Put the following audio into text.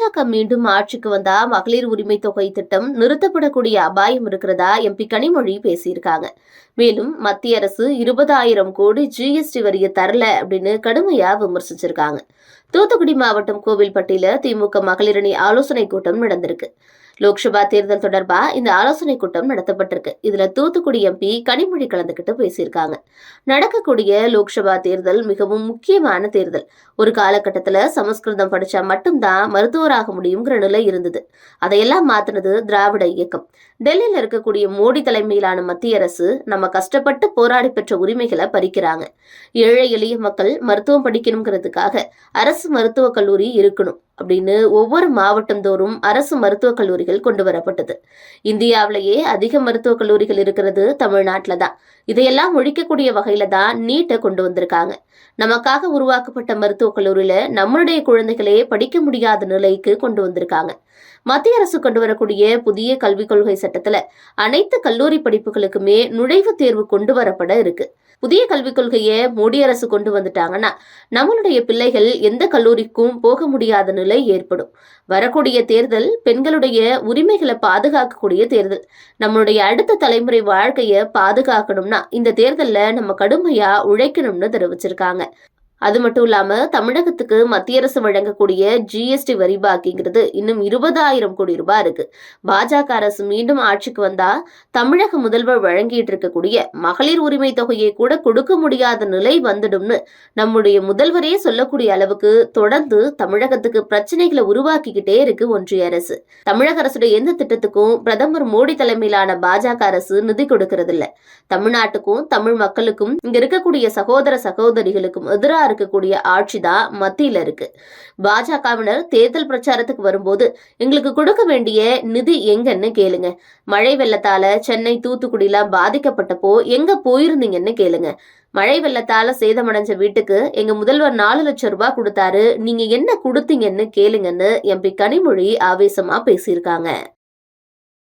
பாஜக மீண்டும் ஆட்சிக்கு வந்தா மகளிர் உரிமை தொகை திட்டம் நிறுத்தப்படக்கூடிய அபாயம் இருக்கிறதா எம்பி கனிமொழி பேசியிருக்காங்க. மேலும் மத்திய அரசு இருபதாயிரம் கோடி ஜிஎஸ்டி வரியை தரல அப்படின்னு கடுமையா விமர்சிச்சிருக்காங்க. தூத்துக்குடி மாவட்டம் கோவில்பட்டியில திமுக மகளிரணி ஆலோசனை கூட்டம் நடந்திருக்கு. லோக்சபா தேர்தல் தொடர்பா இந்த ஆலோசனை கூட்டம் நடத்தப்பட்டிருக்கு. இதுல தூத்துக்குடி எம்பி கனிமொழி கலந்துக்கிட்டு பேசியிருக்காங்க. நடக்கக்கூடிய லோக்சபா தேர்தல் மிகவும் முக்கியமான தேர்தல். ஒரு காலகட்டத்துல சமஸ்கிருதம் படிச்சா மட்டும்தான் மருத்துவராக முடியுங்கிற நிலை இருந்தது. அதையெல்லாம் மாத்தினது திராவிட இயக்கம். டெல்லியில இருக்கக்கூடிய மோடி தலைமையிலான மத்திய அரசு நம்ம கஷ்டப்பட்டு போராடி பெற்ற உரிமைகளை பறிக்கிறாங்க. ஏழை எளிய மக்கள் மருத்துவம் படிக்கணுங்கிறதுக்காக அரசு மருத்துவக் கல்லூரி இருக்கணும் அப்படின்னு ஒவ்வொரு மாவட்டம் தோறும் அரசு மருத்துவக் கல்லூரிகள் கொண்டு வரப்பட்டது இந்தியாவிலேயே அதிக மருத்துவக் கல்லூரிகள் இருக்கிறது தமிழ்நாட்டில தான் இதையெல்லாம் ஒழிக்கக்கூடிய வகையில தான் நீட்டை கொண்டு வந்திருக்காங்க. நமக்காக உருவாக்கப்பட்ட மருத்துவக் கல்லூரியில நம்மளுடைய குழந்தைகளே படிக்க முடியாத நிலைக்கு கொண்டு வந்திருக்காங்க. மத்திய அரசு கொண்டு வரக்கூடிய புதிய கல்விக் கொள்கை சட்டத்துல அனைத்து கல்லூரி படிப்புகளுக்குமே நுழைவுத் தேர்வு கொண்டு வரப்பட இருக்கு. புதிய கல்விக் கொள்கையை மோடி அரசு கொண்டு வந்துட்டாங்கன்னா நம்மளுடைய பிள்ளைகள் எந்த கல்லூரிக்கும் போக முடியாத நிலை ஏற்படும். வரக்கூடிய தேர்தல் பெண்களுடைய உரிமைகளை பாதுகாக்கக்கூடிய தேர்தல். நம்மளுடைய அடுத்த தலைமுறை வாழ்க்கையை பாதுகாக்கணும்னா இந்த தேர்தல்ல நம்ம கடுமையா உழைக்கணும்னு தெரிவிச்சிருக்காங்க. அது மட்டும் இல்லாம தமிழகத்துக்கு மத்திய அரசு வழங்கக்கூடிய ஜிஎஸ்டி வரி பாக்கிங்கிறது இன்னும் இருபதாயிரம் கோடி ரூபாய் இருக்கு. பாஜக அரசு மீண்டும் ஆட்சிக்கு வந்தா தமிழக முதல்வர் வழங்கிட்டு இருக்கக்கூடிய மகளிர் உரிமை தொகையை கூட கொடுக்க முடியாத நிலை வந்துடும்னு நம்முடைய முதல்வரே சொல்லக்கூடிய அளவுக்கு தொடர்ந்து தமிழகத்துக்கு பிரச்சனைகளை உருவாக்கிக்கிட்டே இருக்கு ஒன்றிய அரசு. தமிழக அரசுடைய எந்த திட்டத்துக்கும் பிரதமர் மோடி தலைமையிலான பாஜக அரசு நிதி கொடுக்கறது இல்ல தமிழ்நாட்டுக்கும் தமிழ் மக்களுக்கும் இங்க இருக்கக்கூடிய சகோதர சகோதரிகளுக்கும் எதிராக இருக்கக்கூடிய ஆட்சி தான் மத்தியில இருக்கு. பாஜகவினர் தேர்தல் பிரச்சாரத்துக்கு வரும்போது எங்களுக்கு கொடுக்க வேண்டிய நிதி எங்கன்னு கேளுங்க. மழை வெள்ளத்தால சென்னை தூத்துக்குடிலாம் பாதிக்கப்பட்டப்போ எங்க போயிருந்தீங்கன்னு கேளுங்க. மழை வெள்ளத்தால சேதமடைஞ்ச வீட்டுக்கு எங்க முதல்வர் நாலு லட்சம் ரூபாய் கொடுத்தாரு. நீங்க என்ன கொடுத்தீங்கன்னு கேளுங்கன்னு எம்பி கனிமொழி ஆவேசமா பேசியிருக்காங்க.